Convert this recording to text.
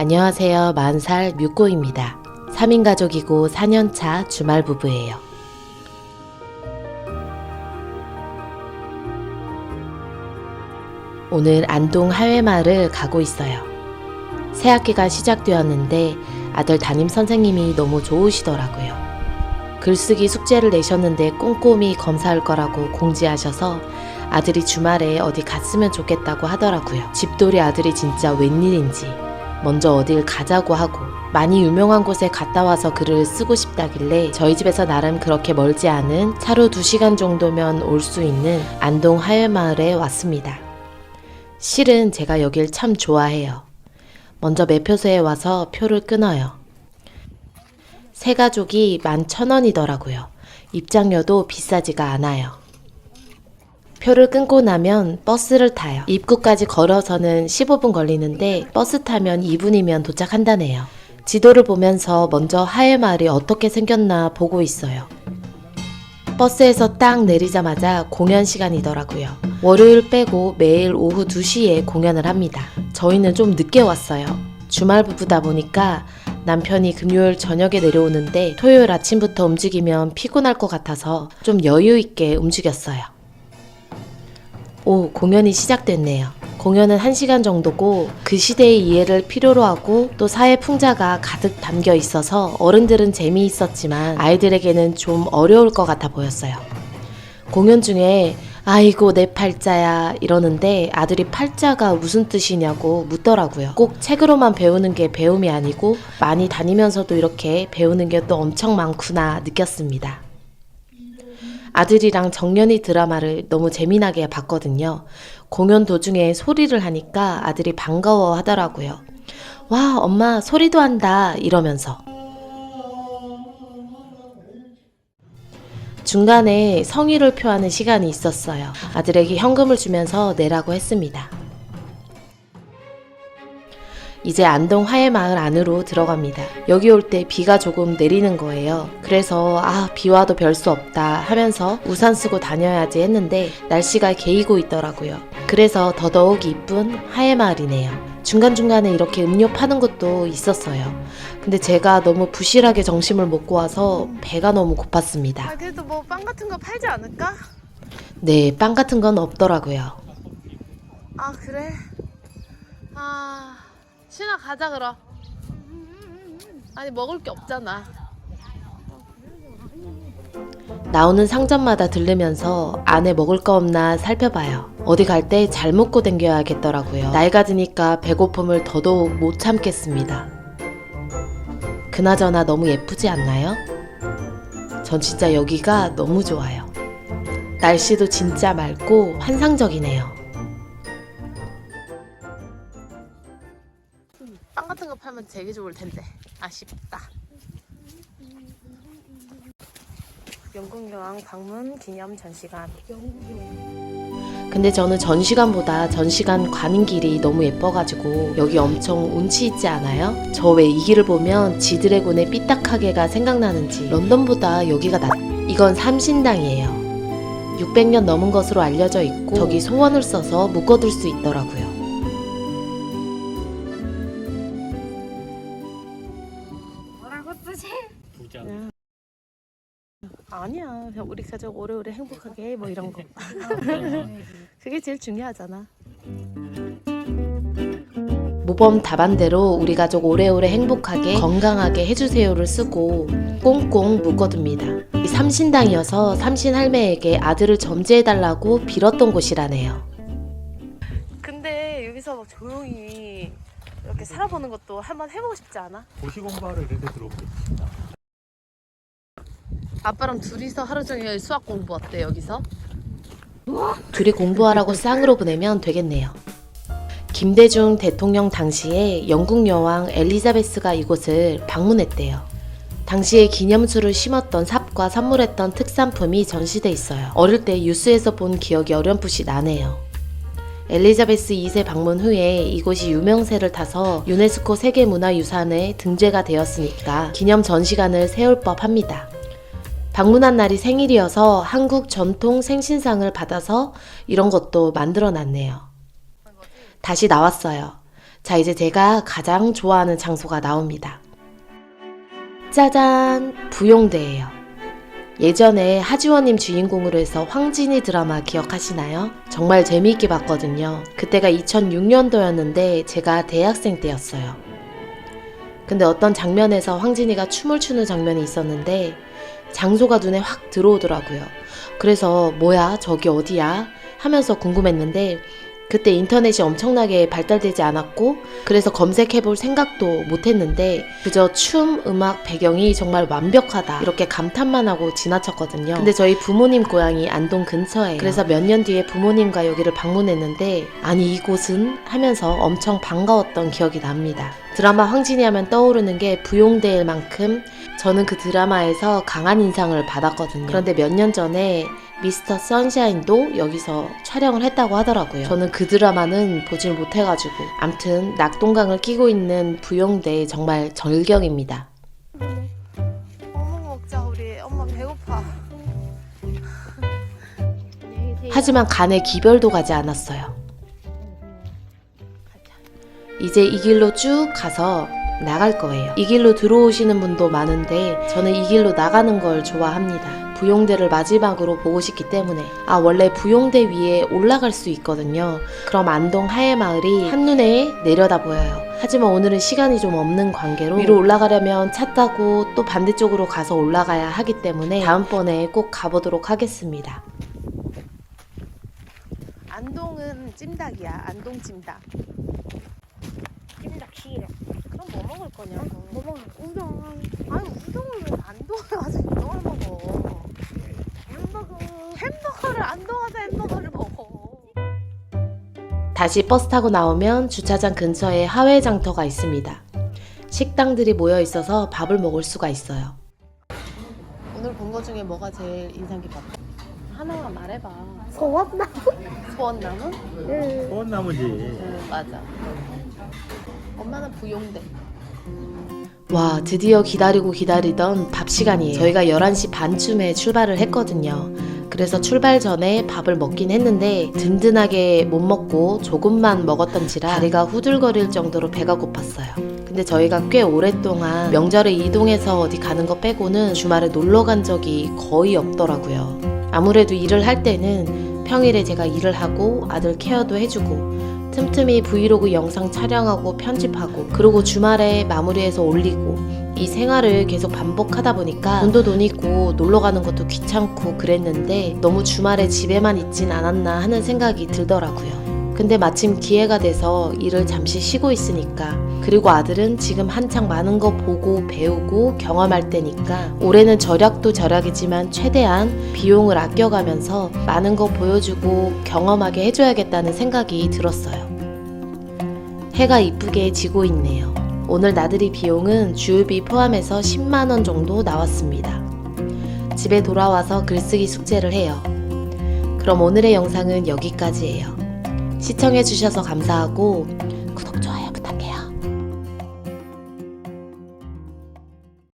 안녕하세요. 40살 뮤꼬입니다. 3인 가족이고 4년차 주말 부부예요. 오늘 안동 하회마을을 가고 있어요. 새 학기가 시작되었는데 아들 담임 선생님이 너무 좋으시더라고요. 글쓰기 숙제를 내셨는데 꼼꼼히 검사할 거라고 공지하셔서 아들이 주말에 어디 갔으면 좋겠다고 하더라고요. 집돌이 아들이 진짜 웬일인지 먼저 어딜 가자고 하고 많이 유명한 곳에 갔다 와서 글을 쓰고 싶다길래 저희 집에서 나름 그렇게 멀지 않은 차로 2시간 정도면 올 수 있는 안동 하회마을에 왔습니다. 실은 제가 여길 참 좋아해요. 먼저 매표소에 와서 표를 끊어요. 세 가족이 11,000원이더라고요. 입장료도 비싸지가 않아요. 표를 끊고 나면 버스를 타요. 입구까지 걸어서는 15분 걸리는데 버스 타면 2분이면 도착한다네요. 지도를 보면서 먼저 하회마을이 어떻게 생겼나 보고 있어요. 버스에서 딱 내리자마자 공연 시간이더라고요. 월요일 빼고 매일 오후 2시에 공연을 합니다. 저희는 좀 늦게 왔어요. 주말 부부다 보니까 남편이 금요일 저녁에 내려오는데 토요일 아침부터 움직이면 피곤할 것 같아서 좀 여유 있게 움직였어요. 오, 공연이 시작됐네요. 공연은 1시간 정도고 그 시대의 이해를 필요로 하고 또 사회 풍자가 가득 담겨 있어서 어른들은 재미있었지만 아이들에게는 좀 어려울 것 같아 보였어요. 공연 중에 아이고 내 팔자야 이러는데 아들이 팔자가 무슨 뜻이냐고 묻더라고요. 꼭 책으로만 배우는 게 배움이 아니고 많이 다니면서도 이렇게 배우는 게 또 엄청 많구나 느꼈습니다. 아들이랑 정연이 드라마를 너무 재미나게 봤거든요. 공연 도중에 소리를 하니까 아들이 반가워 하더라고요. 와, 엄마 소리도 한다 이러면서. 중간에 성의를 표하는 시간이 있었어요. 아들에게 현금을 주면서 내라고 했습니다. 이제 안동 화해마을 안으로 들어갑니다. 여기 올 때 비가 조금 내리는 거예요. 그래서 아, 비 와도 별 수 없다 하면서 우산 쓰고 다녀야지 했는데 날씨가 개이고 있더라고요. 그래서 더더욱 이쁜 화해마을이네요. 중간중간에 이렇게 음료 파는 곳도 있었어요. 근데 제가 너무 부실하게 점심을 먹고 와서 배가 너무 고팠습니다. 아 그래도 뭐 빵 같은 거 팔지 않을까? 네, 빵 같은 건 없더라고요. 아 그래? 아 신아 가자 그럼 아니 먹을 게 없잖아 나오는 상점마다 들르면서 안에 먹을 거 없나 살펴봐요. 어디 갈 때 잘 먹고 댕겨야겠더라고요. 나이가 드니까 배고픔을 더더욱 못 참겠습니다. 그나저나 너무 예쁘지 않나요? 전 진짜 여기가 너무 좋아요. 날씨도 진짜 맑고 환상적이네요. 같은 거 팔면 되게 좋을 텐데 아쉽다 영국 여왕 방문 기념 전시관 근데 저는 전시관보다 전시관 가는 길이 너무 예뻐가지고 여기 엄청 운치 있지 않아요? 저 왜 이 길을 보면 지드래곤의 삐딱하게가 생각나는지 런던보다 여기가 낫. 이건 삼신당이에요. 600년 넘은 것으로 알려져 있고 저기 소원을 써서 묶어둘 수 있더라고요. 아니야 그냥 우리 가족 오래오래 행복하게 뭐 이런 거 그게 제일 중요하잖아 모범 답안대로 우리 가족 오래오래 행복하게 건강하게 해주세요를 쓰고 꽁꽁 묶어둡니다. 이 삼신당이어서 삼신 할매에게 아들을 점지해달라고 빌었던 곳이라네요. 근데 여기서 막 조용히 이렇게 살아보는 것도 한번 해보고 싶지 않아? 도시 공부하러 이렇게 들어오고 아빠랑 둘이서 하루 종일 수학 공부 어때 여기서? 둘이 공부하라고 쌍으로 보내면 되겠네요. 김대중 대통령 당시에 영국 여왕 엘리자베스가 이곳을 방문했대요. 당시에 기념수를 심었던 삽과 선물했던 특산품이 전시돼 있어요. 어릴 때 뉴스에서 본 기억이 어렴풋이 나네요. 엘리자베스 2세 방문 후에 이곳이 유명세를 타서 유네스코 세계문화유산에 등재가 되었으니까 기념 전시관을 세울 법합니다. 방문한 날이 생일이어서 한국 전통 생신상을 받아서 이런 것도 만들어 놨네요. 다시 나왔어요. 자, 이제 제가 가장 좋아하는 장소가 나옵니다. 짜잔! 부용대예요. 예전에 하지원님 주인공으로 해서 황진이 드라마 기억하시나요? 정말 재미있게 봤거든요. 그때가 2006년도였는데 제가 대학생 때였어요. 근데 어떤 장면에서 황진이가 춤을 추는 장면이 있었는데 장소가 눈에 확 들어오더라고요. 그래서 뭐야 저기 어디야 하면서 궁금했는데 그때 인터넷이 엄청나게 발달되지 않았고 그래서 검색해 볼 생각도 못 했는데 그저 춤, 음악, 배경이 정말 완벽하다 이렇게 감탄만 하고 지나쳤거든요. 근데 저희 부모님 고향이 안동 근처예요. 그래서 몇 년 뒤에 부모님과 여기를 방문했는데 아니 이곳은 하면서 엄청 반가웠던 기억이 납니다. 드라마 황진이 하면 떠오르는 게 부용대일 만큼 저는 그 드라마에서 강한 인상을 받았거든요. 그런데 몇 년 전에 미스터 선샤인도 여기서 촬영을 했다고 하더라고요. 저는 그 드라마는 보질 못해가지고 암튼 낙동강을 끼고 있는 부용대 정말 절경입니다. 어묵 먹자 우리. 엄마 배고파. 하지만 간에 기별도 가지 않았어요. 이제 이 길로 쭉 가서 나갈 거예요. 이 길로 들어오시는 분도 많은데 저는 이 길로 나가는 걸 좋아합니다. 부용대를 마지막으로 보고 싶기 때문에 아 원래 부용대 위에 올라갈 수 있거든요. 그럼 안동 하회마을이 한눈에 내려다 보여요. 하지만 오늘은 시간이 좀 없는 관계로 위로 올라가려면 차 타고 또 반대쪽으로 가서 올라가야 하기 때문에 다음번에 꼭 가보도록 하겠습니다. 안동은 찜닭이야. 안동 찜닭. 찜닭 싫어. 뭐 먹을 거냐고. 뭐 먹어? 우동. 아니 우동을 왜 안동에 가서 우동을 먹어? 햄버거. 햄버거를 안동 와서 햄버거를 먹어. 다시 버스 타고 나오면 주차장 근처에 하회 장터가 있습니다. 식당들이 모여 있어서 밥을 먹을 수가 있어요. 오늘 본 거 중에 뭐가 제일 인상 깊었다? 하나만 말해봐. 소왔나? 소원나무? 응. 소원 나무지. 응 맞아. 엄마는 부용대. 와, 드디어 기다리고 기다리던 밥 시간이에요. 저희가 11시 반쯤에 출발을 했거든요. 그래서 출발 전에 밥을 먹긴 했는데 든든하게 못 먹고 조금만 먹었던지라 다리가 후들거릴 정도로 배가 고팠어요. 근데 저희가 꽤 오랫동안 명절에 이동해서 어디 가는 거 빼고는 주말에 놀러 간 적이 거의 없더라고요. 아무래도 일을 할 때는 평일에 제가 일을 하고 아들 케어도 해주고 틈틈이 브이로그 영상 촬영하고 편집하고 그리고 주말에 마무리해서 올리고 이 생활을 계속 반복하다 보니까 돈도 돈이고 놀러 가는 것도 귀찮고 그랬는데 너무 주말에 집에만 있진 않았나 하는 생각이 들더라고요. 근데 마침 기회가 돼서 일을 잠시 쉬고 있으니까 그리고 아들은 지금 한창 많은 거 보고 배우고 경험할 때니까 올해는 절약도 절약이지만 최대한 비용을 아껴가면서 많은 거 보여주고 경험하게 해줘야겠다는 생각이 들었어요. 해가 이쁘게 지고 있네요. 오늘 나들이 비용은 주유비 포함해서 10만원 정도 나왔습니다. 집에 돌아와서 글쓰기 숙제를 해요. 그럼 오늘의 영상은 여기까지예요. 시청해주셔서 감사하고 구독, 좋아요